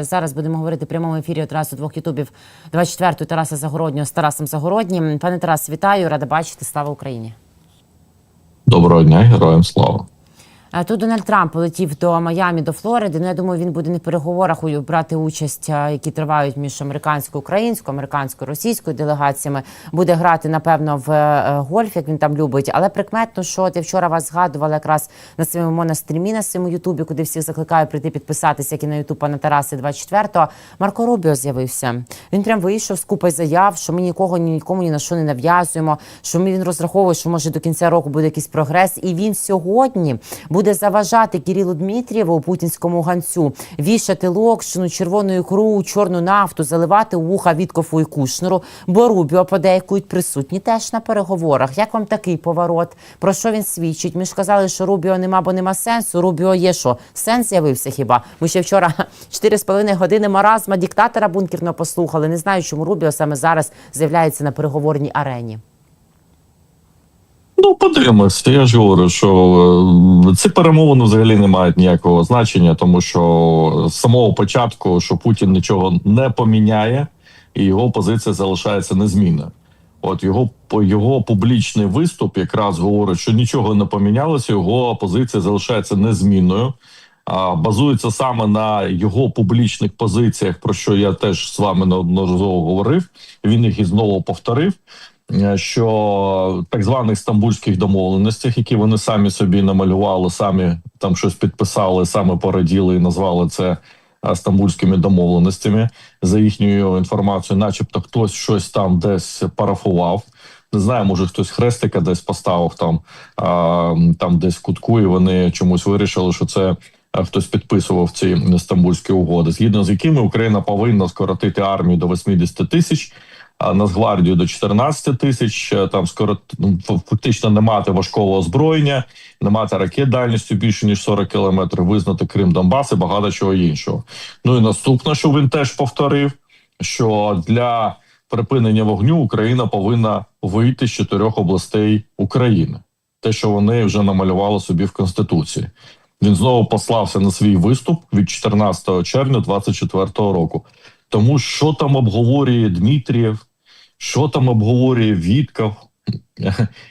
Зараз будемо говорити в прямому ефірі одразу двох ютубів 24-ї Тараса Загороднього з Тарасом Загороднім. Пане Тарас, вітаю, рада бачити. Слава Україні. Доброго дня, героям слава. Е, Тут Дональд Трамп полетів до Майамі, до Флориди. Ну я думаю, він буде не в переговорах брати участь, е, які тривають між американською, українською, американською, російською делегаціями. Буде грати напевно в е, гольф, як він там любить. Але прикметно, що я вчора вас згадувала якраз на своєму монострімі на своєму Ютубі, куди всіх закликаю прийти підписатися, як і на Ютуб пана Тараси 24-го. Марко Рубіо з'явився. Він прям вийшов з купою заяв, що ми нікого ні нікому ні на що не нав'язуємо. Що ми він розраховує, що може до кінця року буде якийсь прогрес. І він сьогодні буде заважати Кирилу Дмитрієву путінському ганцю вішати локшину, червону ікру, чорну нафту, заливати вуха Віткофу і Кушнеру. Бо Рубіо подейкують присутні теж на переговорах. Як вам такий поворот? Про що він свідчить? Ми ж казали, що Рубіо нема, бо нема сенсу. Рубіо є що? Сенс з'явився хіба? Ми ще вчора 4,5 години маразма диктатора бункерного послухали. Не знаю, чому Рубіо саме зараз з'являється на переговорній арені. Ну, подивимось. Я ж говорю, що е, ці перемовини взагалі не мають ніякого значення, тому що з самого початку, що Путін нічого не поміняє, і його позиція залишається незмінною. От його його публічний виступ якраз говорить, що нічого не помінялося, його позиція залишається незмінною. А базується саме на його публічних позиціях, про що я теж з вами неодноразово говорив. Він їх і знову повторив. Е, Що так званих стамбульських домовленостях, які вони самі собі намалювали, самі там щось підписали, саме пораділи і назвали це е, стамбульськими домовленостями за їхньою інформацією, начебто хтось щось там десь парафував. Не знаю, може хтось хрестика десь поставив там, а, там десь в кутку, і вони чомусь вирішили, що це хтось підписував ці стамбульські угоди, згідно з якими Україна повинна скоротити армію до 80 тисяч, Нацгвардію до 14 тисяч. е, Там скоро ну, фактично не мати важкого озброєння, не мати ракет дальністю більше ніж 40 кілометрів, визнати Крим, Донбас і багато чого іншого. Ну і наступне, що він теж повторив, що для припинення вогню Україна повинна вийти з чотирьох областей України. Те, що вони вже намалювали собі в конституції. Він знову послався на свій виступ від 14 червня 2024 року. Тому що там обговорює Дмитрієв, що там обговорює Вітков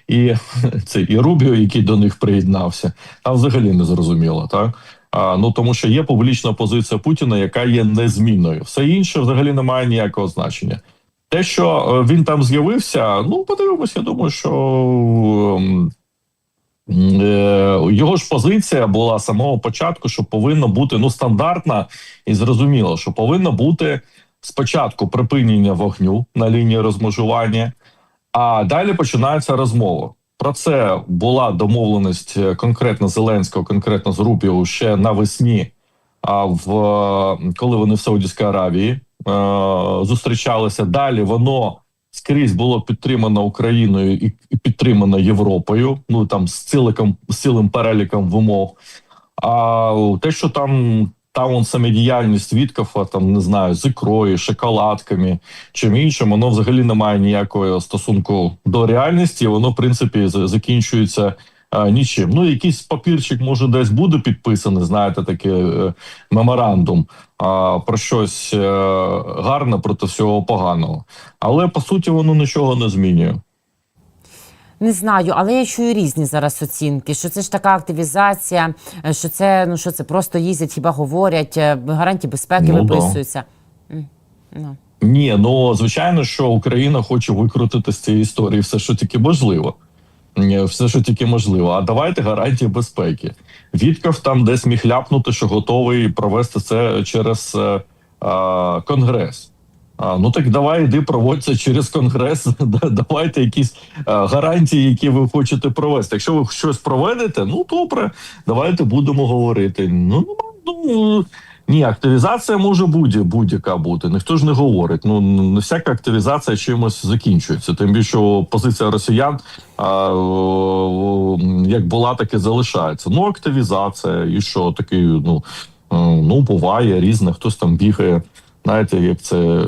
і це і Рубіо, який до них приєднався, там взагалі не зрозуміло, так. А, ну тому що є публічна позиція Путіна, яка є незмінною. Все інше взагалі не має ніякого значення. Те, що е, він там з'явився, ну подивимось, я думаю, що ем, його ж позиція була з самого початку, що повинно бути ну стандартна і зрозуміло, що повинно бути спочатку припинення вогню на лінії розмежування, а далі починається розмова. Про це була домовленість е, конкретно Зеленського, конкретно з Рубіо ще навесні. А в е, коли вони в Саудівській Аравії е, зустрічалися далі, воно скрізь було підтримано Україною і, підтримано Європою. Ну там з ціликом з цілим переліком вимог. А те, що там там діяльність Віткофа, там не знаю, з ікрою, шоколадками, чим іншим, воно взагалі не має ніякого стосунку до реальності. Воно, в принципі, закінчується а, нічим. Ну, якийсь папірчик, може, десь буде підписаний, знаєте, такий е, меморандум а, про щось е, гарне проти всього поганого. Але по суті, воно нічого не змінює. Не знаю, але я чую різні зараз оцінки. Що це ж така активізація, е, що це ну що це просто їздять, хіба говорять, гарантії безпеки Ну, виписуються. М, Ну. Ні, ну звичайно, що Україна хоче викрутити з цієї історії все, що тільки можливо. Ні, Все, що тільки можливо. А давайте гарантії безпеки. Вітков там десь міг ляпнути, що готовий провести це через е, е, конгрес. А, ну так давай іди проводь це через конгрес. Давайте якісь е, гарантії, які ви хочете провести. Якщо ви щось проведете, ну добре, давайте будемо говорити. Ну, ну ні, активізація може будь- будь-яка бути. Ніхто ж не говорить. Ну не всяка активізація чимось закінчується. Тим більше позиція росіян а, як була, так і залишається. Ну, активізація, і що такий, ну, е, ну буває різне, хтось там бігає. Знаєте, як це е,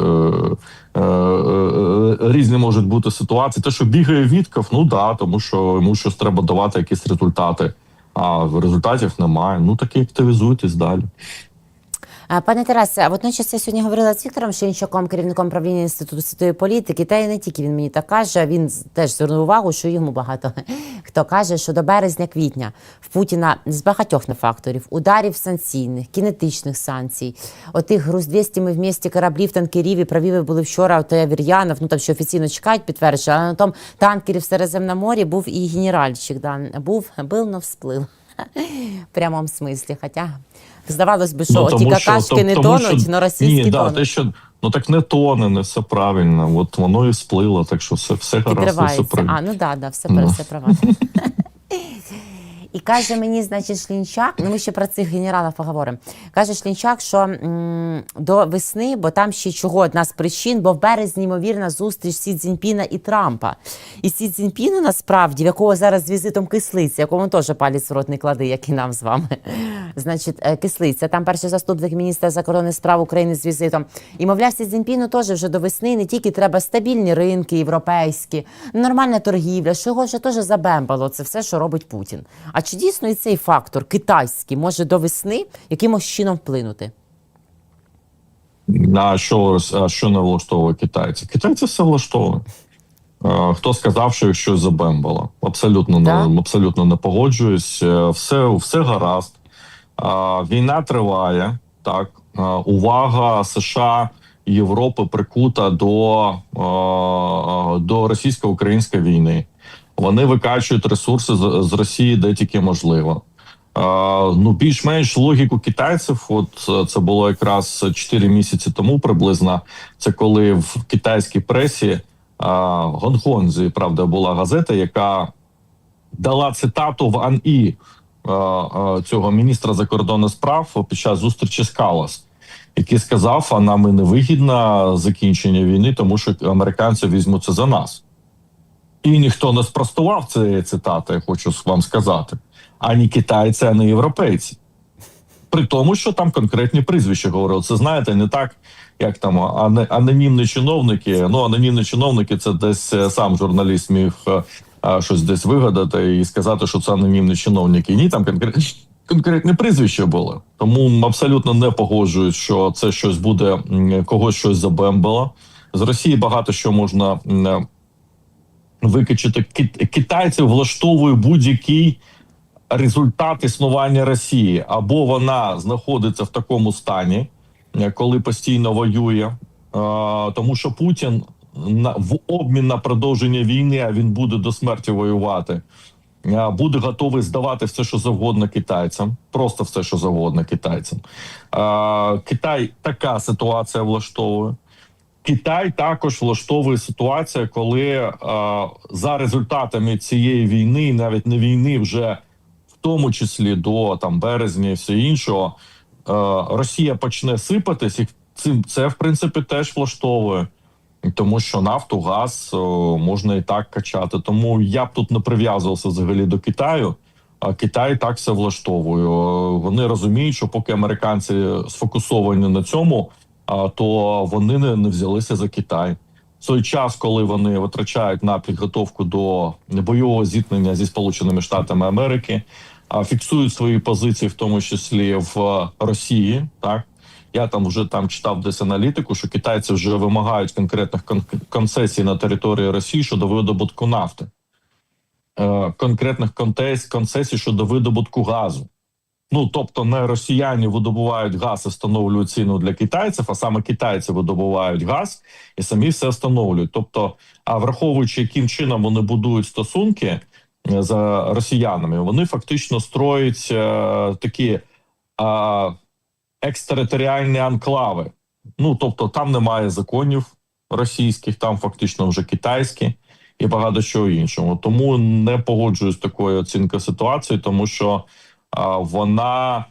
е, е, різні можуть бути ситуації. Те, що бігає Вітков, ну да, тому що йому щось треба давати якісь результати. А результатів немає. Ну так і активізуйтесь далі. Пане Тарасе, водночас я сьогодні говорила з Віктором Шинчаком, керівником правління інституту світової політики. Та й не тільки він мені так каже. Він теж звернув увагу, що йому багато хто каже, що до березня-квітня в Путіна з багатьох не факторів ударів санкційних, кінетичних санкцій, отих груз 200 ми вмісті кораблів, танкерів і правіви були вчора. Ото Авір'янов, ну там що офіційно чекають, підтверджує, але на тому танкері в Середземному морі був і генеральчик. Да, був, бил, но всплив. В прямому смислі. Хоча здавалось би, що ті какашки не тонуть, але російські ні, да, тонуть. те, що ну так не тоне, не все правильно. От воно і сплило, так що все, все гаразд, все правильно. А, ну да, да, все, Ну. все права. І каже мені, значить, Шлінчак, ну ми ще про цих генералів поговоримо. Каже Шлінчак, що м, до весни, бо там ще чого одна з причин, бо в березні, ймовірна, зустріч Сі Цзіньпіна і Трампа. І Сі Цзіньпіну, насправді, в якого зараз з візитом кислиця, якому теж палець в рот не клади, як і нам з вами. Значить, е, кислиця, там перший заступник міністра закордонних справ України з візитом. І мовляв, Сі Цзіньпіну теж вже до весни не тільки треба стабільні ринки європейські, нормальна торгівля, що його вже теж забембало. Це все, що робить Путін. А чи дійсно і цей фактор китайський може до весни якимось чином вплинути? А що, а що не влаштовує китайці? Китайці все влаштовує. Хто сказав, що їх щось забембало? Абсолютно Да? не абсолютно не погоджуюсь. Е, Все, все гаразд. Війна триває. Так, увага США і Європи прикута до, до російсько-української війни. Вони викачують ресурси з, з Росії де тільки можливо. Ну, більш-менш логіку китайців, от е, це було якраз 4 місяці тому приблизно. Це коли в китайській пресі е, Гонконзі, правда, була газета, яка дала цитату в АНІ е, цього міністра закордонних справ під час зустрічі з Калас, який сказав: а нам і не вигідно закінчення війни, тому що американці візьмуться за нас. І ніхто не спростував цієї цитати, я хочу вам сказати. Ані китайці, ані європейці. При тому, що там конкретні прізвища говорили. Це знаєте, не так, як там анонімні чиновники. Ну, анонімні чиновники це десь е, сам журналіст міг е, е, щось десь вигадати і сказати, що це анонімні чиновники. Ні, там конкретні, конкретні прізвища були. Тому абсолютно не погоджуюсь, що це щось буде когось щось забембало. З Росії багато що можна Кит- Китайців влаштовує будь-який результат існування Росії, або вона знаходиться в такому стані, е, коли постійно воює, е, тому що Путін в обмін на продовження війни, а він буде до смерті воювати. е, Буде готовий здавати все, що завгодно китайцям, просто все, що завгодно китайцям. Китай така ситуація влаштовує. Китай також влаштовує ситуація, коли е, за результатами цієї війни, навіть не війни, вже в тому числі до там березня і все іншого, е, Росія почне сипатись, і цим це в принципі теж влаштовує. Тому що нафту, газ о, можна і так качати. Тому я б тут не прив'язувався взагалі до Китаю. А Китай так все влаштовує. Вони розуміють, що поки американці сфокусовані на цьому, то вони не, взялися за Китай. В той час, коли вони витрачають на підготовку до бойового зіткнення зі Сполученими Штатами Америки, фіксують свої позиції, в тому числі в е, Росії, так. Я там вже там читав десь аналітику, що китайці вже вимагають конкретних кон- концесій на території Росії щодо видобутку нафти, е, конкретних концесій щодо видобутку газу. Ну тобто, не росіяни видобувають газ і встановлюють ціну для китайців, а саме китайці видобувають газ і самі все встановлюють. Тобто, а враховуючи, яким чином вони будують стосунки е, з росіянами, вони фактично строять е, такі. Е, екстериторіальні анклави. Ну тобто, там немає законів російських, там фактично вже китайські і багато чого іншого. Тому не погоджуюсь з такою оцінкою ситуації, тому що вона,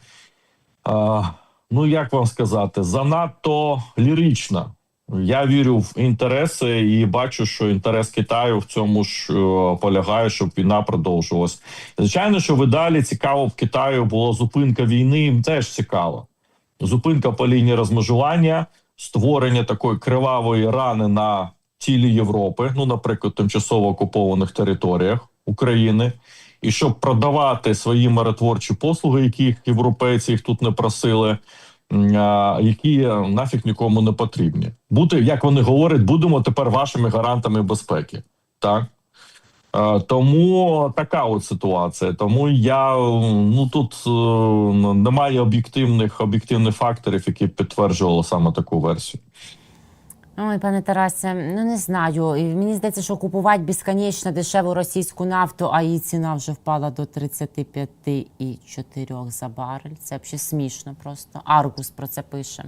ну як вам сказати, занадто лірична. Я вірю в інтереси і бачу, що інтерес Китаю в цьому ж е, полягає, щоб війна продовжувалась. Звичайно, що ви далі цікаво в Китаю була зупинка війни. Їм теж цікаво. Зупинка по лінії розмежування, створення такої кривавої рани на тілі Європи, ну, наприклад, тимчасово окупованих територіях України, і щоб продавати свої миротворчі послуги, яких європейці їх тут не просили. які нафіг нікому не потрібні. Бути, як вони говорять, будемо тепер вашими гарантами безпеки. Так. Тому така от ситуація. Тому я ну тут е, немає об'єктивних об'єктивних факторів, які підтверджували саме таку версію. Ой, пане Тарасе, ну не знаю. Мені здається, що купувати безконечно дешеву російську нафту, а її ціна вже впала до 35,4 за барель. Це взагалі смішно просто. Аргус про це пише.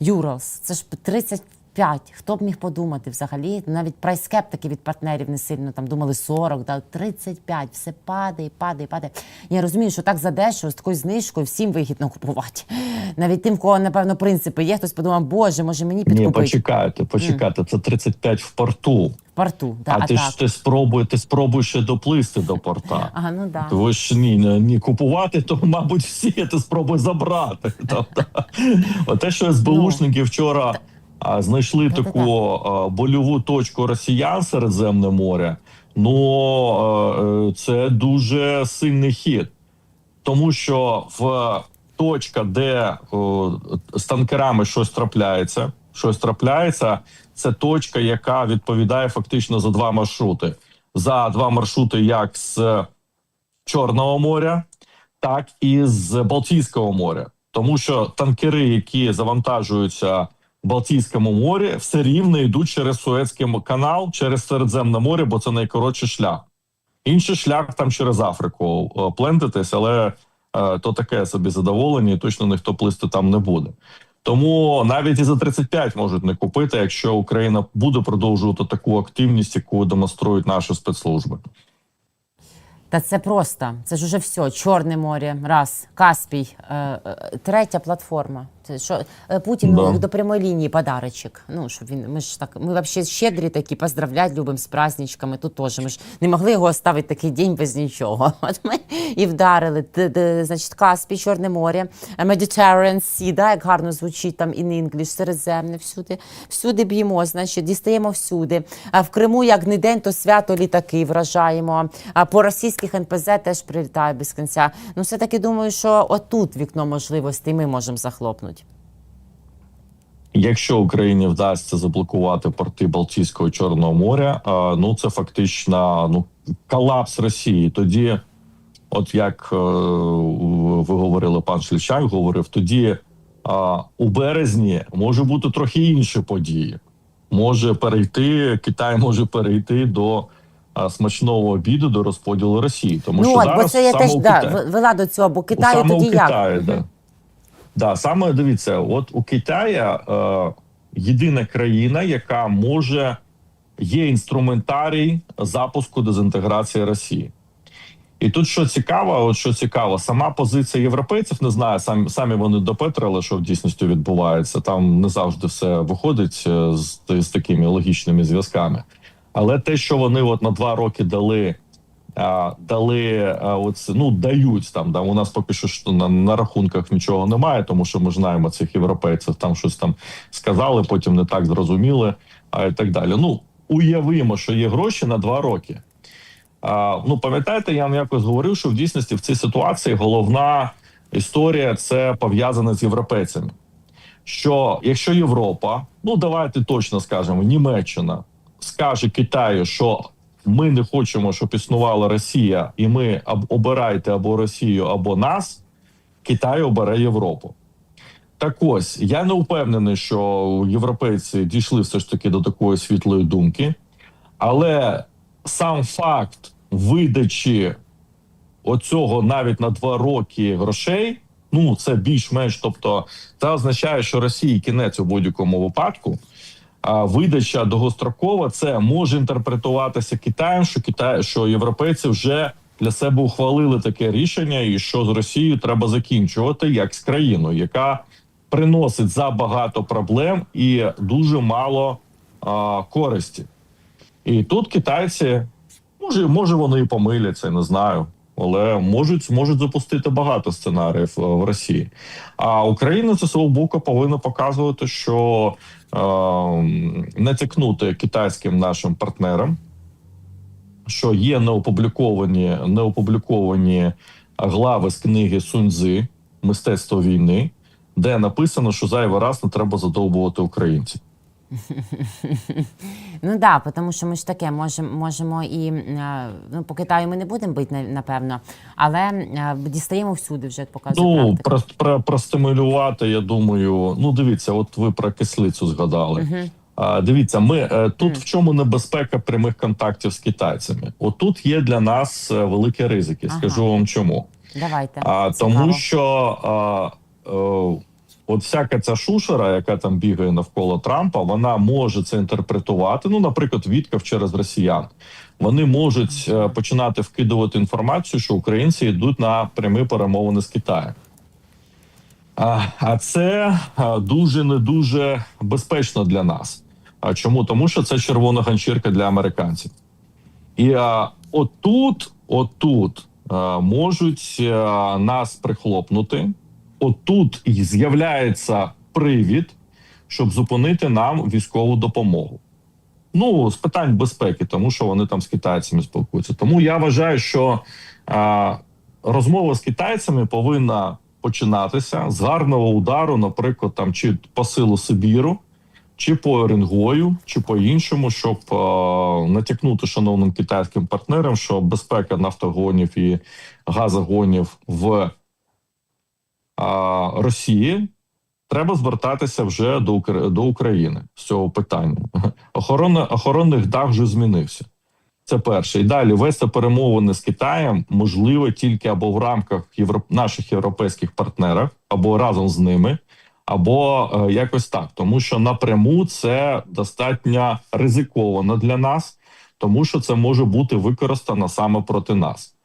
Юралс, це ж 35. Хто б міг подумати взагалі? Навіть прайскептики від партнерів не сильно там думали 40, да, 35, все падає, падає, падає. Я розумію, що так задешево, з такою знижкою всім вигідно купувати. Навіть тим, в кого, напевно, принципи є, хтось подумав, боже, може мені Ні, підкупити. почекайте, почекайте. Це 35 в порту. В порту, да, а а ти так. ж ти спробуй, ти спробуй ще доплисти до порта. Ага, ну да. Ви ж ні, ні, ні купувати, то мабуть всі ти спробуй забрати. Тобто, те, що СБУшники вчора а, знайшли таку больову точку росіян Середземне море. Ну е, це дуже сильний хід, тому що в точка, де о, з танкерами щось трапляється, щось трапляється, це точка, яка відповідає фактично за два маршрути. За два маршрути, як з Чорного моря, так і з Балтійського моря, тому що танкери, які завантажуються Балтійському морі, все рівно йдуть через Суецький канал, через Середземне море, бо це найкоротший шлях. Інший шлях там через Африку плентитись, але е, то таке собі задоволення, і точно ніхто плисти там не буде. Тому навіть і за 35 можуть не купити, якщо Україна буде продовжувати таку активність, яку демонструють наші спецслужби. Та це просто. Це ж уже все. Чорне море, раз, Каспій, е, е, третя платформа. Це що е, Путін Да. до прямої лінії подарочок. Ну щоб він ми ж так. Ми взагалі щедрі такі, поздравлять любим з праздничками. Тут теж ми ж не могли його оставити такий день без нічого. От ми і вдарили. Д- д- Значить, Каспій, Чорне море, е, Mediterranean Sea, да, як гарно звучить там in English, Середземне, всюди, всюди б'ємо, значить, дістаємо всюди. А в Криму, як не день, то свято літаки вражаємо. А по російських НПЗ теж прилітає без кінця. Ну, все-таки думаю, що отут вікно можливостей ми можемо захлопнути. Якщо Україні вдасться заблокувати порти Балтійського Чорного моря, а, ну це фактично ну колапс Росії. Тоді, от як е, ви говорили, пан Шлічак говорив, тоді у березні може бути трохи інші події. Може перейти Китай, може перейти до а, смачного обіду, до розподілу Росії. Тому ну, що от, зараз бо це я теж у да, вела до цього, бо Китаю тоді у як? Да. Да, саме дивіться, от у Китая е, єдина країна, яка може є інструментарій запуску дезінтеграції Росії. І тут що цікаво, от що цікаво, сама позиція європейців не знаю, самі самі вони допетрили, що в дійсності відбувається. Там не завжди все виходить е, з, з такими логічними зв'язками. Але те, що вони от на два роки дали дали оце, ну дають там. Да, у нас поки що ж на, на рахунках нічого немає, тому що ми знаємо цих європейців. Там щось там сказали, потім не так зрозуміли, а і так далі. Ну уявимо, що є гроші на два роки. А, ну пам'ятаєте, я вам якось говорив, що в дійсності в цій ситуації головна історія це пов'язана з європейцями. Що якщо Європа, ну давайте точно скажемо, Німеччина скаже Китаю, що ми не хочемо, щоб існувала Росія, і ми обирайте або Росію, або нас, Китай обере Європу. Так ось я не впевнений, що європейці дійшли все ж таки до такої світлої думки, але сам факт видачі оцього навіть на два роки грошей, ну це більш-менш, тобто це означає, що Росії кінець у будь-якому випадку. Видача довгострокова це може інтерпретуватися Китаєм, що Китай, що європейці вже для себе ухвалили таке рішення, і що з Росією треба закінчувати як з країною, яка приносить забагато проблем і дуже мало а, користі. І тут китайці, може, може вони і помиляться, не знаю. Але можуть можуть запустити багато сценаріїв е, в Росії. А Україна зі свого боку повинна показувати, що е, не тикнути китайським нашим партнерам, що є неопубліковані, неопубліковані глави з книги Суньцзи «Мистецтво війни, де написано, що зайвий раз не треба задовбувати українців. Ну да, тому що ми ж таке можемо можемо і е, ну по Китаю ми не будемо бити напевно, але е, дістаємо всюди, вже як показує Ну про, про, простимулювати, я думаю. Ну, дивіться, от ви про кислицю згадали. А, дивіться, ми е, тут в чому небезпека прямих контактів з китайцями? Отут є для нас великі ризики. Ага. Скажу вам чому. Давайте. А, Цікаво. тому що а, от всяка ця шушера, яка там бігає навколо Трампа, вона може це інтерпретувати. Ну, наприклад, відкав через росіян. Вони можуть е, починати вкидувати інформацію, що українці йдуть на прямі перемовини з Китаєм. А, це а, дуже не дуже безпечно для нас. А чому? Тому що це червона ганчірка для американців. І а, отут, отут а, можуть а, нас прихлопнути. Отут і з'являється привід, щоб зупинити нам військову допомогу. Ну, з питань безпеки, тому що вони там з китайцями спілкуються. Тому я вважаю, що а, розмова з китайцями повинна починатися з гарного удару, наприклад, там чи по силу Сибіру, чи по Оренгою, чи по іншому, щоб е, натякнути шановним китайським партнерам, що безпека нафтогонів і газогонів в Росії треба звертатися вже до, до України з цього питання. Охорона охоронних дах вже змінився. Це перше. І далі вести перемовини з Китаєм можливо тільки або в рамках євро... наших європейських партнерів, або разом з ними, або е, якось так. Тому що напряму це достатньо ризиковано для нас, тому що це може бути використано саме проти нас.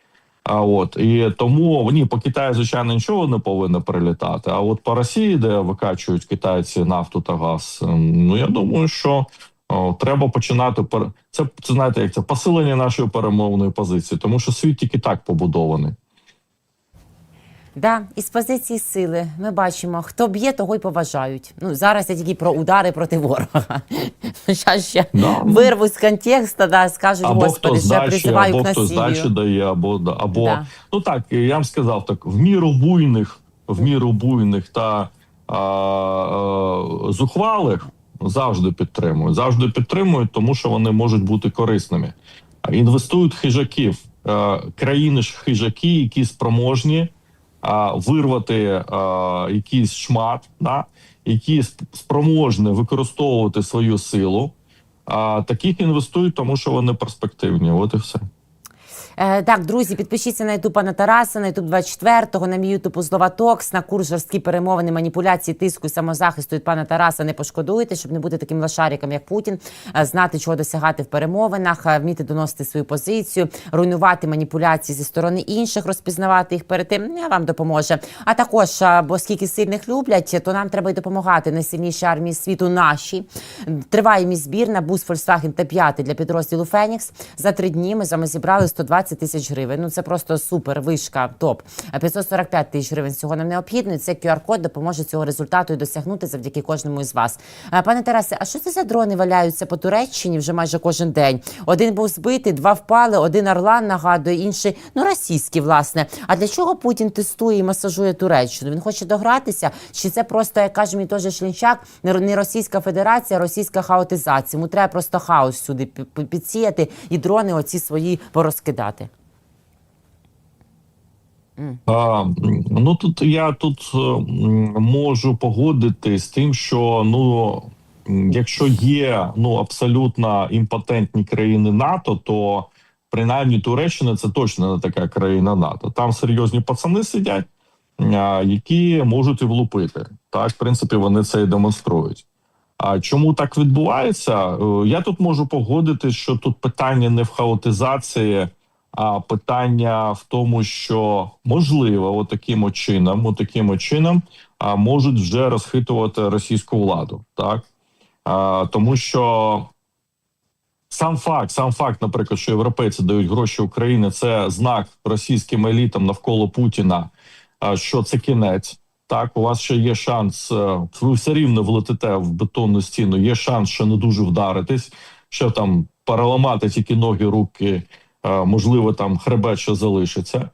А от і тому ні, по Китаю, звичайно, нічого не повинно прилітати. А от по Росії, де викачують китайці нафту та газ, ем, ну я думаю, що о, треба починати це, це знаєте, як це посилення нашої перемовної позиції, тому що світ тільки так побудований. Да, із позиції сили ми бачимо, хто б'є, того й поважають. Ну зараз я тільки про удари проти ворога. Зараз ще Да. вирву з контексту, да, скажуть, Або господи, хто я здачі, призиваю або к хто здачі дає, або да, або Да. ну так я вам сказав так: в міру буйних, в міру буйних та а, а, зухвалих завжди підтримують. Завжди підтримують, тому що вони можуть бути корисними. Інвестують хижаків, Е, країни ж хижаки, які спроможні вирвати якийсь шмат, да, які сп- спроможні використовувати свою силу. А таких інвестують, тому що вони перспективні. От і все. Е, так, друзі, підпишіться на ютуб пана Тараса, на ютуб 24-го, на мій ютуб Узлова Токс, на курс жорсткі перемовини, маніпуляції, тиску самозахисту від пана Тараса. Не пошкодуйте, щоб не бути таким лошариком, як Путін, е, знати, чого досягати в перемовинах, е, вміти доносити свою позицію, руйнувати маніпуляції зі сторони інших, розпізнавати їх перед тим. Я вам допоможе. А також, бо скільки сильних люблять, то нам треба й допомагати найсильнішій армії світу нашій. Триває мій збір на бус Volkswagen Т5 для підрозділу Фенікс. За три дні ми з вами зібрали 120 тисяч гривень. Ну це просто супер, вишка, топ. А 545 тисяч гривень всього нам необхідно. І Це QR-код допоможе цього результату і досягнути завдяки кожному із вас. Пане Тарасе, а що це за дрони валяються по Туреччині вже майже кожен день? Один був збитий, два впали, один Орлан нагадує, інший ну російський, власне. А для чого Путін тестує і масажує Туреччину? Він хоче догратися? Чи це просто, як каже мій теж Шлінчак, не Російська Федерація, а російська хаотизація? Йому треба просто хаос сюди пі- пі- підсіяти і дрони оці свої порозкидати. А, ну тут я тут е, можу погодитись з тим, що ну якщо є ну абсолютно імпотентні країни НАТО, то принаймні Туреччина це точно не така країна НАТО. Там серйозні пацани сидять, які можуть і влупити. Так, в принципі, вони це і демонструють. А чому так відбувається? Е, Я тут можу погодитись, що тут питання не в хаотизації, а питання в тому, що можливо, отаким от чином, отаким от чином, а, можуть вже розхитувати російську владу, так а, тому що. Сам факт, сам факт, наприклад, що європейці дають гроші Україні, це знак російським елітам навколо Путіна, що це кінець. Так, у вас ще є шанс, е, ви все рівно влетите в бетонну стіну. Є шанс ще не дуже вдаритись, що там переламати тільки ноги, руки Можливо, там хребет ще залишиться,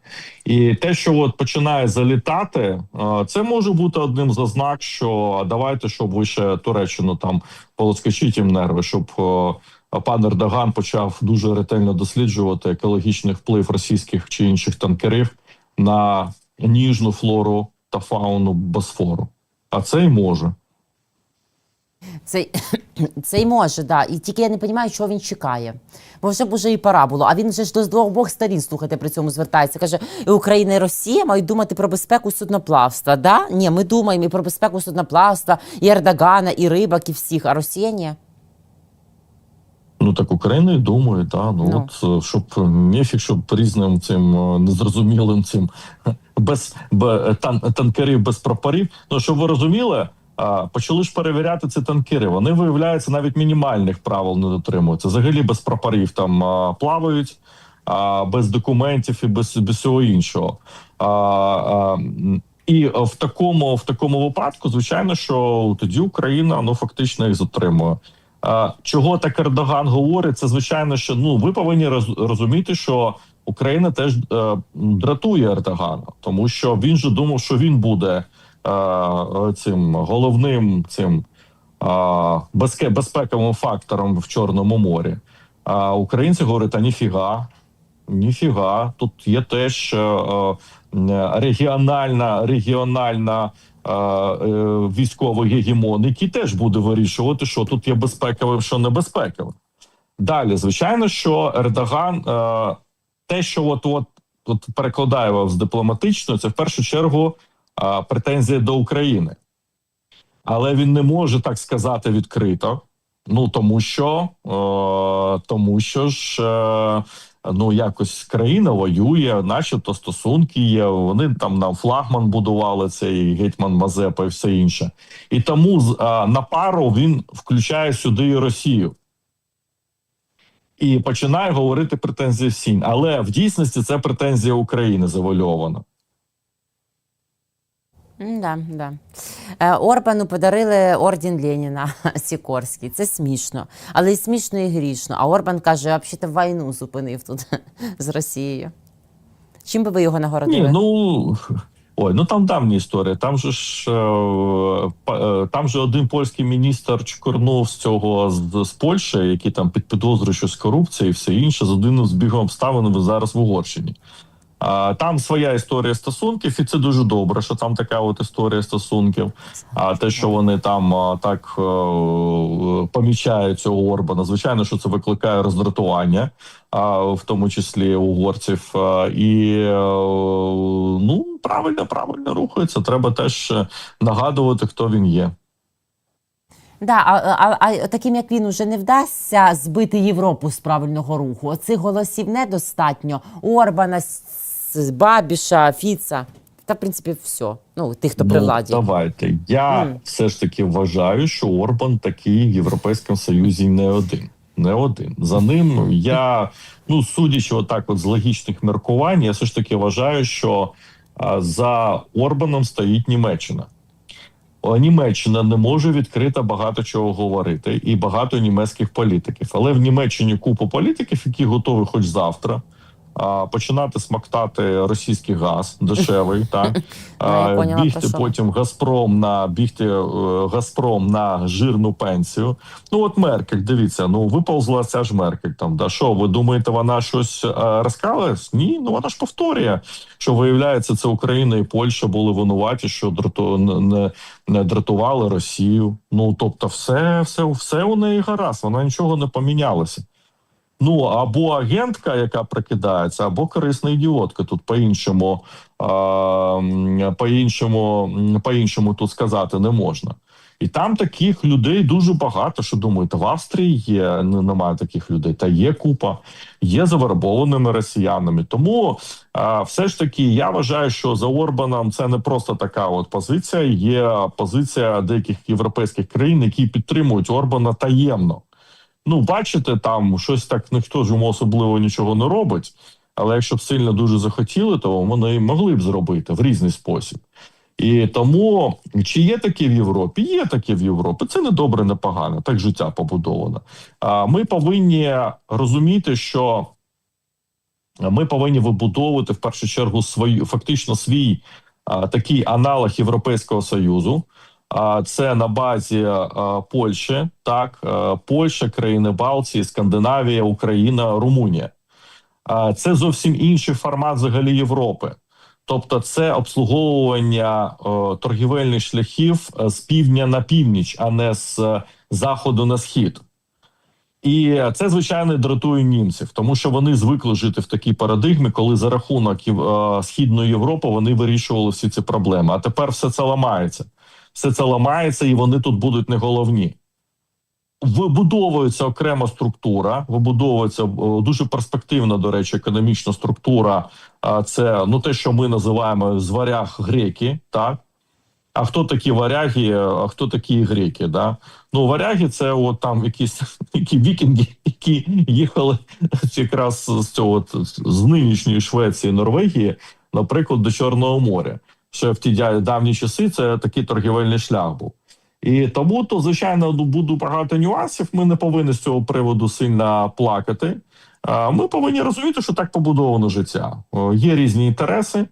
і те, що от починає залітати, е, це може бути одним з ознак, що давайте, щоб ви ще Туреччину там полоскочіть їм нерви, щоб е, пан Ердоган почав дуже ретельно досліджувати екологічний вплив російських чи інших танкерів на ніжну флору та фауну Босфору. А це й може. Це, це й може, да. І тільки я не розумію, чого він чекає. Бо вже б уже і пора було. А він вже ж до двох обох сторін, слухайте, при цьому звертається. Каже, і Україна, і Росія мають думати про безпеку судноплавства. Да? Ні, ми думаємо і про безпеку судноплавства, і Ердогана, і рибак, і всіх, а Росія ні. Ну так Україна і думає, та ну, Ну. от е, щоб нефік, щоб різним цим е, незрозумілим цим без бе, тан, танкерів без прапорів. Ну щоб ви розуміли, почали ж перевіряти ці танкери. Вони виявляються навіть мінімальних правил не дотримуються. Взагалі без прапорів там плавають, без документів і без, без всього іншого. І в такому в такому випадку, звичайно, що тоді Україна ну фактично їх затримує. Чого так Ердоган говорить? Це звичайно, що ну ви повинні роз- розуміти, що Україна теж е, дратує Ердогана, тому що він же думав, що він буде цим головним цим е, безпековим фактором в Чорному морі. А українці говорять: а ніфіга, ніфіга, тут є теж е, е, регіональна регіональна е, е, військовий гегемон, який теж буде вирішувати, що тут є безпековим, що небезпековим. Далі, звичайно, що Ердоган е, те, що от от, от перекладає з дипломатично, це в першу чергу претензія до України, але він не може так сказати відкрито. Ну тому що е, тому що ж е, ну якось країна воює, начебто стосунки є. Вони там нам флагман будували цей гетьман Мазепа і все інше. І тому е, на пару він включає сюди і Росію. І починає говорити претензії всім. Але в дійсності це претензія України завольована. Да, да. Е, Орбану подарили орден Леніна Сікорський. Це смішно. Але і смішно, і грішно. А Орбан каже, взагалі війну зупинив тут з Росією. Чим би ви його нагородили? Ні, ну ой, ну там давня історія. Там же ж е, е, там же один польський міністр чкорнув з цього з, з Польщі, який там під підозрою щось корупція і все інше, з одним збігом обставин ви зараз в Угорщині. А, там своя історія стосунків, і це дуже добре, що там така от історія стосунків. А те, що вони там так е, помічають цього Орбана, звичайно, що це викликає роздратування, а, в тому числі угорців. І е, ну правильно, правильно рухається. Треба теж е, нагадувати, хто він є. Да, а, а, а таким як він уже не вдасться збити Європу з правильного руху. Оцих голосів недостатньо. Орбана, С- С- Бабіша, Фіца. Та, в принципі, все. Ну, тих, хто при ну, владі. давайте. Я Мгм. все ж таки вважаю, що Орбан такий в Європейському Союзі не один. Не один. За ним я, ну судячи отак, от з логічних міркувань, я все ж таки вважаю, що за Орбаном стоїть Німеччина. Німеччина не може відкрито багато чого говорити, і багато німецьких політиків. Але в Німеччині купа політиків, які готові хоч завтра. Починати смоктати російський газ дешевий, так Ну, бігти потім Газпром на бігти е, Газпром на жирну пенсію. Ну от Меркель, дивіться, ну виповзла ця ж Меркель. Там да що ви думаєте, вона щось е, розкалась? Ні, ну вона ж повторює, що виявляється, це Україна і Польща були винуваті, що драту не дратували Росію. Ну тобто, все, все, все у неї гаразд, вона нічого не помінялася. Ну або агентка, яка прикидається, або корисна ідіотка. Тут по-іншому, а, по-іншому, по-іншому тут сказати не можна. І там таких людей дуже багато. Що думаєте, в Австрії є немає таких людей, та є купа, є завербованими росіянами. Тому а, все ж таки я вважаю, що за Орбаном це не просто така от позиція. Є позиція деяких європейських країн, які підтримують Орбана таємно. Ну, бачите, там щось так ніхто ж йому особливо нічого не робить. Але якщо б сильно дуже захотіли, то вони могли б зробити в різний спосіб. І тому чи є таке в Європі? Є таке в Європі. Це не добре, не погано. Так життя побудовано. А ми повинні розуміти, що ми повинні вибудовувати в першу чергу свою фактично свій такий аналог Європейського союзу. Це на базі Польщі, так а, Польща, країни Балтії, Скандинавія, Україна, Румунія. Це зовсім інший формат взагалі Європи. Тобто, це обслуговування торгівельних шляхів е, з півдня на північ, а не з е, заходу на схід. І це звичайно дратує німців, тому що вони звикли жити в такій парадигмі, коли за рахунок е, східної Європи вони вирішували всі ці проблеми. А тепер все це ламається. Все це ламається, і вони тут будуть не головні. Вибудовується окрема структура, вибудовується е, дуже перспективна, до речі, економічна структура. Це ну те, що ми називаємо з варяг греки, так. А хто такі варяги, а хто такі греки? Да? Ну, варяги це от там якісь які вікінги, які їхали якраз з цього з нинішньої Швеції, Норвегії, наприклад, до Чорного моря. Ще в ті давні часи це такий торгівельний шлях був. І тому то, звичайно, ну, буде багато нюансів. Ми не повинні з цього приводу сильно плакати. Ми повинні розуміти, що так побудовано життя. Є різні інтереси.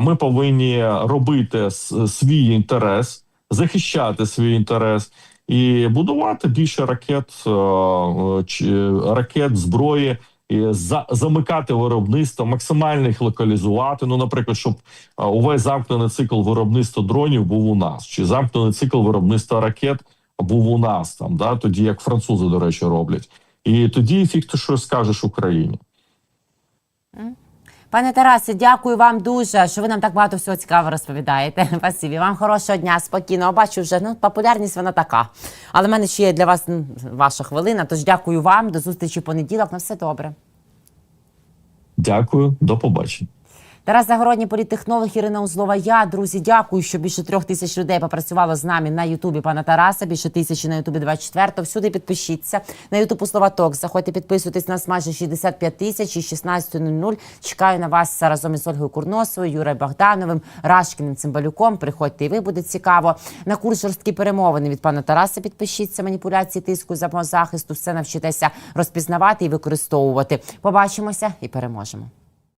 Ми повинні робити свій інтерес, захищати свій інтерес і будувати більше ракет, ракет зброї. За, замикати виробництво, максимально їх локалізувати. Ну, наприклад, щоб увесь замкнений цикл виробництва дронів був у нас, чи замкнений цикл виробництва ракет був у нас там, да, тоді як французи, до речі, роблять. І тоді фіг ти що скажеш Україні. Пане Тарасе, дякую вам дуже, що ви нам так багато всього цікавого розповідаєте. Спасибі. Вам хорошого дня, спокійно. Бачу вже ну популярність вона така. Але в мене ще є для вас ваша хвилина. Тож дякую вам. До зустрічі в понеділок. На все добре. Дякую, до побачення. Тарас Загородній політтехнолог Ірина Узлова. Я друзі, дякую, що більше трьох тисяч людей попрацювало з нами на Ютубі пана Тараса. Більше тисячі на Ютубі 24. Всюди підпишіться на Ютуб у слова Ток. Заходьте підписуйтесь. Нас майже 65 тисяч і 16.00. Чекаю на вас разом із Ольгою Курносовою, Юрою Богдановим, Рашкіним Цимбалюком. Приходьте, і ви буде цікаво. На курс жорсткі перемовини від пана Тараса. Підпишіться маніпуляції тиску за захисту. Все навчитеся розпізнавати і використовувати. Побачимося і переможемо.